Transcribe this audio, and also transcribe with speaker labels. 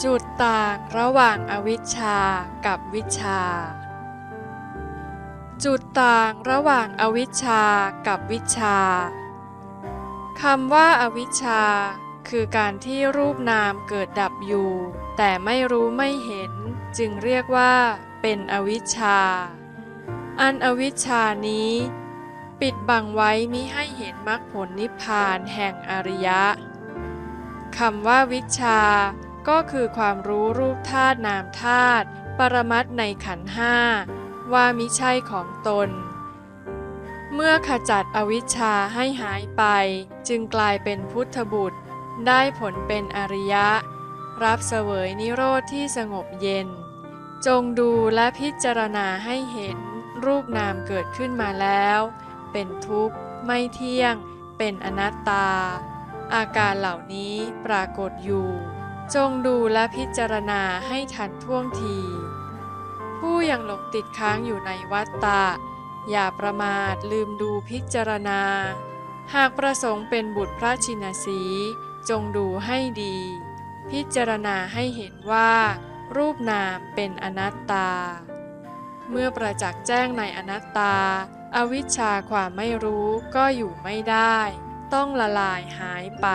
Speaker 1: จุดต่างระหว่างอวิชชากับวิชา จุดต่างระหว่างอวิชชากับวิชาคำว่าอาวิชชา คือการที่รูปนามเกิดดับอยู่ แต่ไม่รู้ไม่เห็น จึงเรียกว่า เป็นอวิชชา อันอวิชชานี้ ปิดบังไว้มิให้เห็นมรรคผลนิพพานแห่งอริยะคำว่าวิชา ก็คือความรู้รูปธาตุนามธาตุปรมัตในขันห้าว่ามิใช่ของตน เมื่อขจัดอวิชชาให้หายไป จึงกลายเป็นพุทธบุตร ได้ผลเป็นอริยะ รับเสวยนิโรธที่สงบเย็น จงดูและพิจารณาให้เห็น รูปนามเกิดขึ้นมาแล้ว เป็นทุกข์ ไม่เที่ยง เป็นอนัตตา อาการเหล่านี้ปรากฏอยู่ จงดูและพิจารณาให้ทันท่วงที ผู้ยังหลงติดค้างอยู่ในวัฏฏะอย่าประมาทลืมดูพิจารณา หากประสงค์เป็นบุตรพระชินสี จงดูให้ดี พิจารณาให้เห็นว่า รูปนามเป็นอนัตตา เมื่อประจักษ์แจ้งในอนัตตา อวิชชาความไม่รู้ก็อยู่ไม่ได้ ต้องละลายหายไป